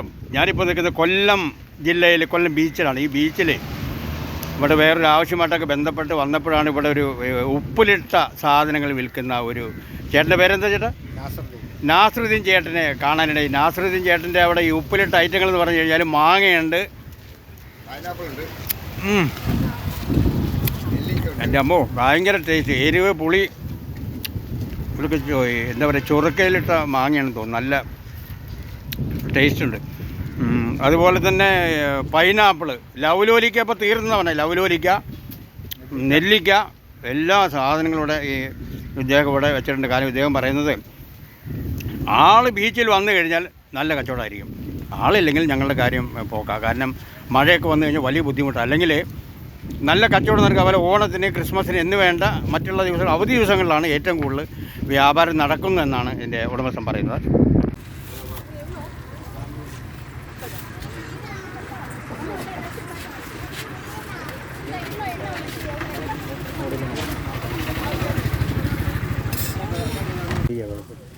നമസ്കാരം ഞാനിപ്പോൾ നിൽക്കുന്നത് കൊല്ലം ജില്ലയിൽ കൊല്ലം ബീച്ചിലാണ്. ഈ ബീച്ചിൽ ഇവിടെ വേറൊരു ആവശ്യമായിട്ടൊക്കെ ബന്ധപ്പെട്ട് വന്നപ്പോഴാണ് ഇവിടെ ഒരു ഉപ്പിലിട്ട സാധനങ്ങൾ വിൽക്കുന്ന ഒരു ചേട്ടന്റെ പേരെന്താ ചേട്ടാ? നാസറുദ്ദീൻ ചേട്ടനെ കാണാനിടയിൽ നാസറുദ്ദീൻ ചേട്ടന്റെ അവിടെ ഈ ഉപ്പിലിട്ട ഐറ്റങ്ങൾ എന്ന് പറഞ്ഞു കഴിഞ്ഞാൽ മാങ്ങയുണ്ട്. എന്റെ അമ്മോ ഭയങ്കര ടേസ്റ്റ്. എരിവ് പുളി ഇവർക്ക് എന്താ പറയുക ചുറുക്കയിലിട്ട മാങ്ങയാണെന്ന് തോന്നുന്നു. നല്ല ടേസ്റ്റ് ഉണ്ട് അതുപോലെ തന്നെ പൈനാപ്പിൾ ലവലോലിക്ക ഇപ്പോൾ തീർന്നതാണ് ലവലോലിക്ക നെല്ലിക്ക എല്ലാ സാധനങ്ങളും ഇവിടെ ഈ ഇദ്ദേഹം ഇവിടെ വെച്ചിട്ടുണ്ട് കാര്യം ഇദ്ദേഹം പറയുന്നത്. ആൾ ബീച്ചിൽ വന്നു കഴിഞ്ഞാൽ നല്ല കച്ചവടമായിരിക്കും. ആളില്ലെങ്കിൽ ഞങ്ങളുടെ കാര്യം പോക്കാം. കാരണം മഴയൊക്കെ വന്നു കഴിഞ്ഞാൽ വലിയ ബുദ്ധിമുട്ടാണ് അല്ലെങ്കിൽ നല്ല കച്ചവടം നടക്കുക. അതുപോലെ ഓണത്തിന് ക്രിസ്മസിന് എന്ന് വേണ്ട മറ്റുള്ള ദിവസങ്ങൾ അവധി ദിവസങ്ങളിലാണ് ഏറ്റവും കൂടുതൽ വ്യാപാരം നടക്കുന്നതെന്നാണ് എന്റെ ഉടമസ്ഥൻ പറയുന്നത്. ആ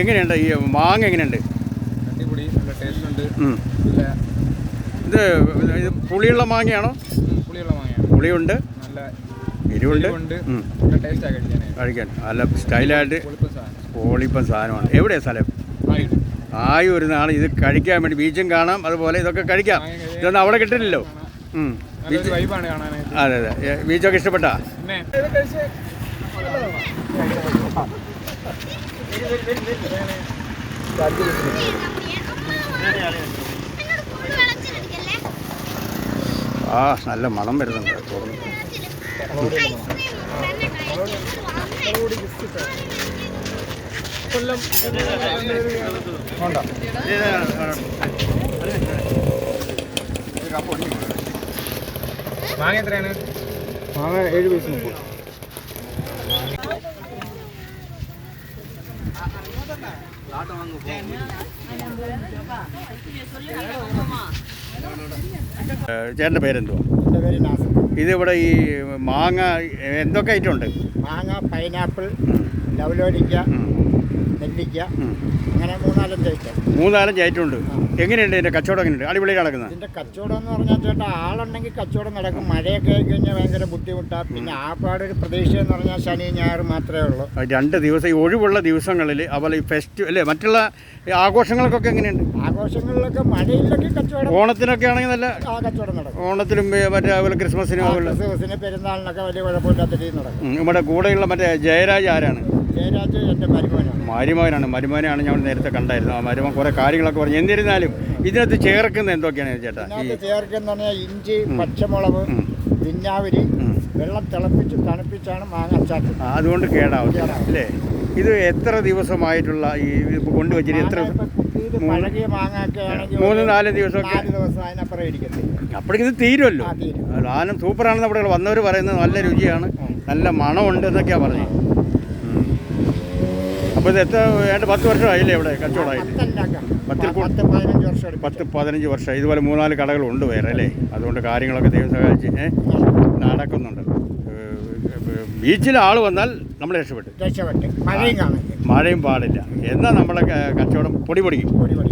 എങ്ങനെയുണ്ട്? ഈ മാങ്ങ എങ്ങനെയുണ്ട്? അടിപൊളി നല്ല ടേസ്റ്റ് ഉണ്ട്. ഇത് ഇത് പുളിയുള്ള മാങ്ങയാണോ? പുളിയുള്ള മാങ്ങയാണ്. പുളിയുണ്ട്. നല്ല എരിവുണ്ട്. കഴിക്കാൻ. നല്ല സ്റ്റൈലായിട്ട് പൊളിപ്പം സാധനം. പോളിപ്പം സാധനമാണ്. എവിടെയാണ് സ്ഥലം? ആയി ഒരു നാൾ ഇത് കഴിക്കാൻ വേണ്ടി ബീച്ചും കാണാം അതുപോലെ ഇതൊക്കെ കഴിക്കാം. ഇതൊന്നും അവിടെ കിട്ടില്ലല്ലോ. ബീച്ച് അതെ അതെ. ബീച്ചൊക്കെ ഇഷ്ടപ്പെട്ടാ? ആ നല്ല മണം വരുന്നുണ്ട്. തുറന്ന് മാങ്ങ എത്രയാണ്? മാങ്ങ ഏഴ് പൈസ മുപ്പത്. ചേട്ടന്റെ പേരെന്തുവാ? എന്റെ പേര് നാസർ. ഇതിവിടെ ഈ മാങ്ങ എന്തൊക്കെ ഐറ്റം ഉണ്ട്? മാങ്ങ പൈനാപ്പിൾ ലവലോലിക്ക. നെല്ലിക്ക. അങ്ങനെ മൂന്നാലഞ്ച് ഐറ്റം. മൂന്നാലഞ്ച് ഐറ്റം ഉണ്ട്. എങ്ങനെയുണ്ട് ഇതിന്റെ കച്ചവടം എങ്ങനെയുണ്ട്? അടിപൊളിയായി നടക്കുന്നത് ഇതിന്റെ കച്ചവടം എന്ന് പറഞ്ഞാൽ ചേട്ടാ ആളുണ്ടെങ്കിൽ കച്ചവടം നടക്കും. മഴയൊക്കെ ആയി കഴിഞ്ഞാൽ ഭയങ്കര ബുദ്ധിമുട്ടാണ് പിന്നെ ആ പാടൊരു പ്രതീക്ഷ എന്ന് പറഞ്ഞാൽ ശനി ഞായർ മാത്രമേ ഉള്ളൂ. രണ്ട് ദിവസം ഈ ഒഴിവുള്ള ദിവസങ്ങളിൽ അതുപോലെ ഈ ഫെസ്റ്റ് അല്ലേ മറ്റുള്ള ആഘോഷങ്ങൾക്കൊക്കെ എങ്ങനെയുണ്ട്? ആഘോഷങ്ങളിലൊക്കെ മഴയിലൊക്കെ കച്ചവടം. ഓണത്തിനൊക്കെ ആണെങ്കിൽ നല്ല കച്ചവടം നടക്കും. ഓണത്തിനും മറ്റേ അതുപോലെ ക്രിസ്മസിനും ക്രിസ്മസിന് പെരുന്നാളിനൊക്കെ വലിയ കുഴപ്പമില്ലാത്ത രീതിയിൽ നടക്കും. നമ്മുടെ കൂടെയുള്ള മറ്റേ ജയരാജ് ആരാണ്? ജയരാജ് എന്റെ മരുമോനാണ് മരുമകനാണ്. ഞാൻ നേരത്തെ കണ്ടായിരുന്നു ആ മരുമോൻ കുറേ കാര്യങ്ങളൊക്കെ പറഞ്ഞു. എന്നിരുന്നാലും ഇതിനകത്ത് ചേർക്കുന്നത് എന്തൊക്കെയാണ് ചേട്ടാ? ചേർക്കുന്ന ഇഞ്ചി പച്ചമുളക് പിന്നാവരി വെള്ളം തിളപ്പിച്ച് തണുപ്പിച്ചാണ് മാങ്ങ അച്ചാട്ട് ആ, അതുകൊണ്ട് കേടാവും. അല്ലേ? ഇത് എത്ര ദിവസമായിട്ടുള്ള ഈ ഇത് കൊണ്ടുവച്ചിട്ട് എത്ര പഴകിയ ആണെങ്കിൽ മൂന്ന് നാല് ദിവസമൊക്കെ നാല് ദിവസം അതിനപ്പുറം ഇരിക്കത്തില്ല. അപ്പോഴേക്കും ഇത് തീരുമല്ലോ. സാധനം സൂപ്പറാണെന്ന് അവിടെ വന്നവർ പറയുന്നത് നല്ല രുചിയാണ്. നല്ല മണമുണ്ട് എന്നൊക്കെയാണ് പറഞ്ഞത്. അപ്പോൾ ഇത് എത്ര വേണ്ട പത്ത് വർഷമായില്ലേ ഇവിടെ കച്ചവടമായിട്ട് പത്തിൽ പത്ത് പതിനഞ്ച് വർഷം പത്ത് പതിനഞ്ച് വർഷം. ഇതുപോലെ മൂന്നാൽ കടകളുണ്ട് വേറെ അല്ലേ? അതുകൊണ്ട് കാര്യങ്ങളൊക്കെ ദൈവം സഹായിച്ച് നടക്കുന്നുണ്ട്. ബീച്ചിൽ ആൾ വന്നാൽ നമ്മൾ രക്ഷപ്പെട്ടു. രക്ഷപ്പെട്ടു. മഴയും പാടില്ല. എന്നാൽ നമ്മളെ കച്ചവടം പൊടി പൊടിക്കും. പൊടി പൊടി